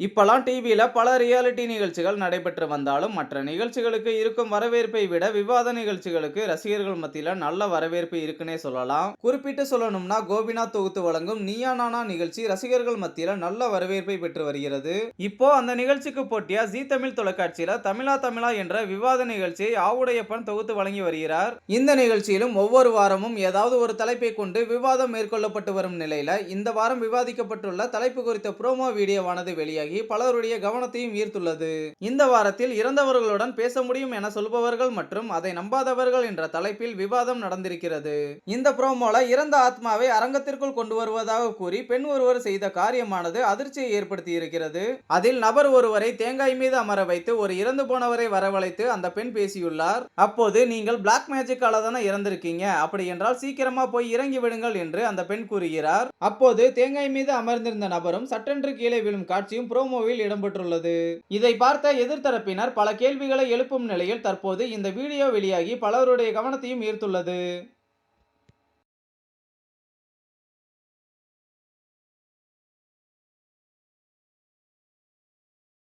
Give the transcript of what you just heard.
இப்பெல்லாம் டிவியில பல ரியாலிட்டி நிகழ்ச்சிகள் நடைபெற்று வந்தாலும் மற்ற நிகழ்ச்சிகளுக்கு இருக்கும் வரவேற்பை விட விவாத நிகழ்ச்சிகளுக்கு ரசிகர்கள் மத்தியில் நல்ல வரவேற்பு இருக்குன்னே சொல்லலாம். குறிப்பிட்டு சொல்லணும்னா கோபிநாத் தொகுத்து வழங்கும் நீயா நானா நிகழ்ச்சி ரசிகர்கள் மத்தியில் நல்ல வரவேற்பை பெற்று வருகிறது. இப்போ அந்த நிகழ்ச்சிக்கு போட்டியா ஜி தமிழ் தொலைக்காட்சியில தமிழா தமிழா என்ற விவாத நிகழ்ச்சியை ஆவுடையப்பன் தொகுத்து வழங்கி வருகிறார். இந்த நிகழ்ச்சியிலும் ஒவ்வொரு வாரமும் ஏதாவது ஒரு தலைப்பை கொண்டு விவாதம் மேற்கொள்ளப்பட்டு வரும் நிலையில இந்த வாரம் விவாதிக்கப்பட்டுள்ள தலைப்பு குறித்த ப்ரோமோ வீடியோவானது வெளியாகி பலருடைய கவனத்தையும் ஈர்த்துள்ளது. இந்த வாரத்தில் இறந்தவர்களுடன் பேச முடியும் என சொல்பவர்கள் மற்றும் அதை நம்பாதவர்கள் என்ற தலைப்பில் விவாதம் நடந்திருக்கிறது. இந்த ப்ரோமோல இறந்த ஆத்மாவை அரங்கத்திற்குள் கொண்டு வருவதாக கூறி பெண் ஒருவர் செய்த காரியமானது அதிர்ச்சியை ஏற்படுத்தி இருக்கிறது அதில் நபர் ஒருவரை தேங்காய் மீது அமர வைத்து ஒரு இறந்து போனவரை வரவழைத்து அந்த பெண் பேசியுள்ளார். அப்போது நீங்கள் பிளாக் மேஜிக்கால தானே இறந்திருக்கீங்க. அப்படி என்றால் சீக்கிரமா போய் இறங்கி விடுங்கள் என்று அந்த பெண் கூறுகிறார். அப்போது தேங்காய் மீது அமர்ந்திருந்த நபரும் சட்டென்று கீழே விழும் காட்சியும் புரோமோவில் இடம்பெற்றுள்ளது. இதை பார்த்த எதிர்த்தரப்பினர் பல கேள்விகளை எழுப்பும் நிலையில் தற்போது இந்த வீடியோ வெளியாகி பலருடைய கவனத்தையும் ஈர்த்துள்ளது.